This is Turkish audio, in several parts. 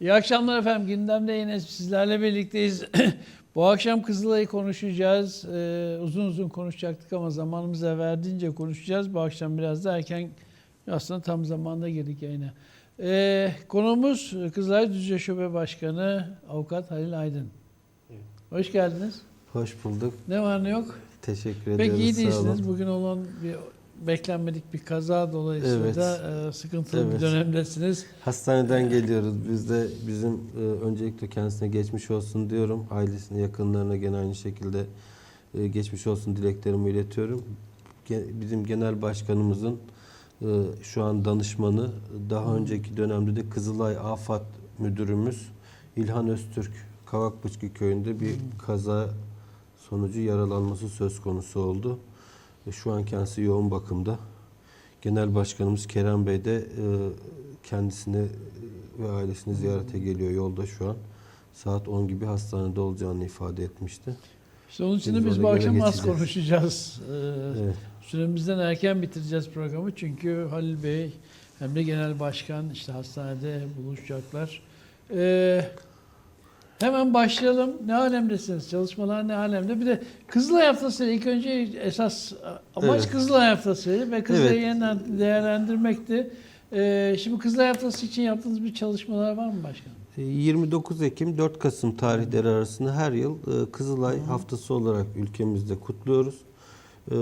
İyi akşamlar efendim. Gündemde yine sizlerle birlikteyiz. Bu akşam Kızılay'ı konuşacağız. Ee, uzun uzun konuşacaktık ama zamanımız el verdiğince konuşacağız. Bu akşam biraz da erken aslında tam zamanda girdik yayına. Ee, konuğumuz Kızılay Düzce Şube Başkanı Avukat Halil Aydın. Hoş geldiniz. Hoş bulduk. Ne var ne yok? Teşekkür Pek ederiz. iyi sağ değilsiniz. Bugün olan bir beklenmedik bir kaza dolayısıyla e, sıkıntılı bir Evet. dönemdesiniz. Hastaneden geliyoruz. Biz de bizim e, öncelikle kendisine geçmiş olsun diyorum. Ailesine, yakınlarına gene aynı şekilde e, geçmiş olsun dileklerimi iletiyorum. Ge- bizim genel başkanımızın e, şu an danışmanı, daha önceki dönemde de Kızılay Afat Müdürümüz İlhan Öztürk Kavakbıçkı köyünde bir kaza sonucu yaralanması söz konusu oldu. E, Şu an kendisi yoğun bakımda. Genel Başkanımız Kerem Bey de e, kendisini e, ve ailesini ziyarete geliyor yolda şu an. Saat 10 gibi hastanede olacağını ifade etmişti. İşte onun için de Biz bu akşam az konuşacağız. Ee, Evet. Süremizden erken bitireceğiz programı çünkü Halil Bey hem de Genel Başkan işte hastanede buluşacaklar. Ee, hemen başlayalım. Ne alemdesiniz? Çalışmalar ne alemde? Bir de Kızılay Haftası ilk önce esas amaç Evet. Kızılay Haftası'ydı ve Kızılay'ı Evet. yeniden değerlendirmekti. Ee, şimdi Kızılay Haftası için yaptığınız bir çalışmalar var mı başkanım? E, 29 Ekim 4 Kasım tarihleri arasında her yıl e, Kızılay Haftası olarak ülkemizde kutluyoruz. E,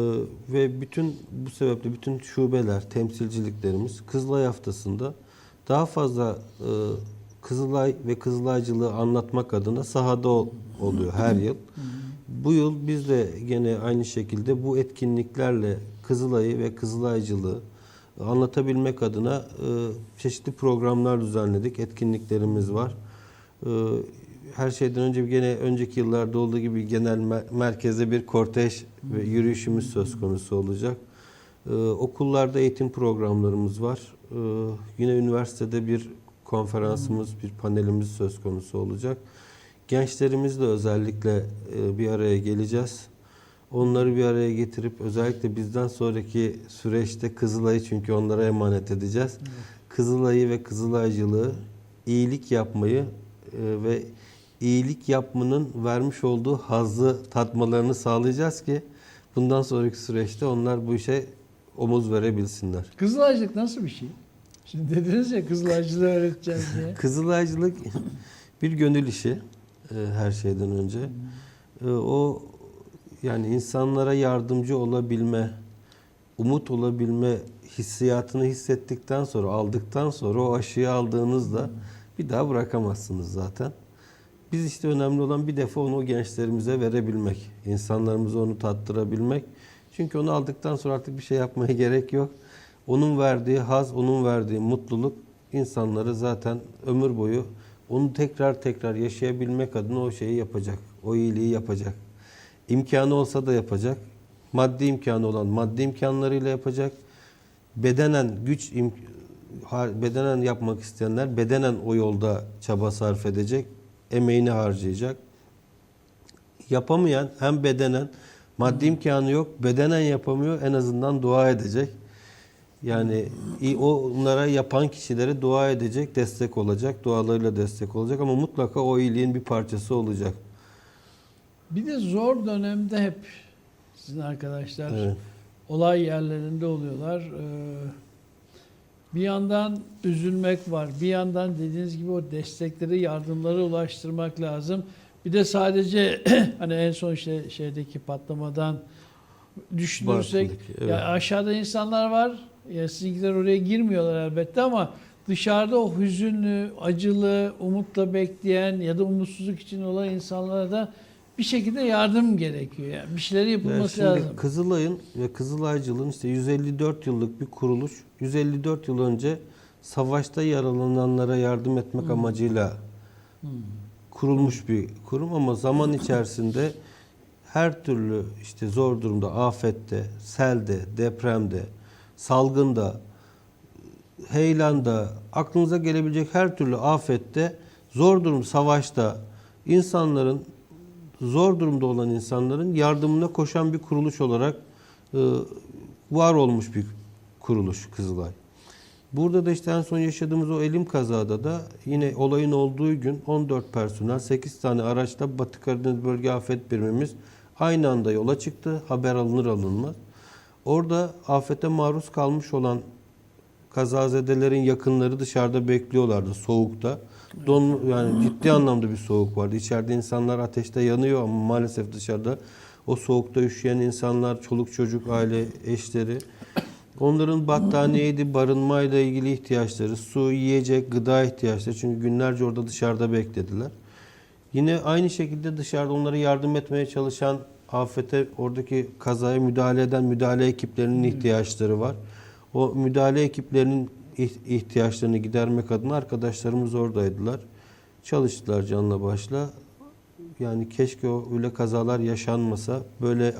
Ve bütün bu sebeple bütün şubeler, temsilciliklerimiz Kızılay Haftası'nda daha fazla e, Kızılay ve Kızılaycılığı anlatmak adına sahada ol- oluyor her yıl. Bu yıl biz de gene aynı şekilde bu etkinliklerle Kızılay'ı ve Kızılaycılığı anlatabilmek adına e, çeşitli programlar düzenledik. Etkinliklerimiz var. E, her şeyden önce gene önceki yıllarda olduğu gibi genel mer- merkezde bir kortej ve yürüyüşümüz söz konusu olacak. E, okullarda eğitim programlarımız var. Yine üniversitede bir konferansımız, bir panelimiz söz konusu olacak. Gençlerimizle özellikle e, bir araya geleceğiz. Onları bir araya getirip özellikle bizden sonraki süreçte Kızılay'ı çünkü onlara emanet edeceğiz. Kızılay'ı ve Kızılaycılığı iyilik yapmayı e, ve iyilik yapmanın vermiş olduğu hazzı tatmalarını sağlayacağız ki bundan sonraki süreçte onlar bu işe omuz verebilsinler. Kızılaycılık nasıl bir şey? Şimdi dediniz ya Kızılaycılığı öğreteceğiz diye. Kızılaycılık bir gönül işi e, her şeyden önce. E, O yani insanlara yardımcı olabilme, umut olabilme hissiyatını hissettikten sonra, aldıktan sonra o aşıyı aldığınızda bir daha bırakamazsınız zaten. Biz işte önemli olan bir defa onu gençlerimize verebilmek, insanlarımıza onu tattırabilmek. Çünkü onu aldıktan sonra artık bir şey yapmaya gerek yok. Onun verdiği haz, onun verdiği mutluluk insanları zaten ömür boyu onu tekrar tekrar yaşayabilmek adına o şeyi yapacak. O iyiliği yapacak. İmkanı olsa da yapacak. Maddi imkanı olan maddi imkanlarıyla yapacak. Bedenen güç bedenen yapmak isteyenler bedenen o yolda çaba sarf edecek. Emeğini harcayacak. Yapamayan hem bedenen maddi imkanı yok, bedenen yapamıyor en azından dua edecek. Yani onlara yapan kişilere dua edecek, destek olacak, dualarıyla destek olacak ama mutlaka o iyiliğin bir parçası olacak. Bir de zor dönemde hep sizin arkadaşlar Evet. olay yerlerinde oluyorlar. Ee, Bir yandan üzülmek var. Bir yandan dediğiniz gibi o destekleri, yardımları ulaştırmak lazım. Bir de sadece hani en son işte şeydeki patlamadan düşünürsek Bartın'daki, evet. ya aşağıda insanlar var. Ya sizinkiler oraya girmiyorlar elbette ama dışarıda o hüzünlü, acılı, umutla bekleyen ya da umutsuzluk için olan insanlara da bir şekilde yardım gerekiyor. Yani bir şeyleri Yani yapılması şimdi lazım. Kızılay'ın ve Kızılaycılığın işte 154 yıllık bir kuruluş. 154 yıl önce savaşta yaralananlara yardım etmek amacıyla kurulmuş bir kurum ama zaman içerisinde her türlü işte zor durumda, afette, selde, depremde, salgında, heyelanda, aklınıza gelebilecek her türlü afette, zor durum, savaşta insanların zor durumda olan insanların yardımına koşan bir kuruluş olarak e, var olmuş bir kuruluş Kızılay. Burada da işte en son yaşadığımız o elim kazada da yine olayın olduğu gün 14 personel 8 tane araçla Batı Karadeniz Bölge Afet Birimimiz aynı anda yola çıktı. Haber alınır alınmaz. Orada afete maruz kalmış olan kazazedelerin yakınları dışarıda bekliyorlardı soğukta. Don yani ciddi anlamda bir soğuk vardı. İçeride insanlar ateşte yanıyor ama maalesef dışarıda o soğukta üşüyen insanlar, çoluk çocuk, aile eşleri onların battaniyeydi, barınmayla ilgili ihtiyaçları, su, yiyecek, gıda ihtiyaçları çünkü günlerce orada dışarıda beklediler. Yine aynı şekilde dışarıda onlara yardım etmeye çalışan afete oradaki kazaya müdahale eden müdahale ekiplerinin ihtiyaçları var. O müdahale ekiplerinin ih- ihtiyaçlarını gidermek adına arkadaşlarımız oradaydılar. Çalıştılar canla başla. Yani keşke o öyle kazalar yaşanmasa. Böyle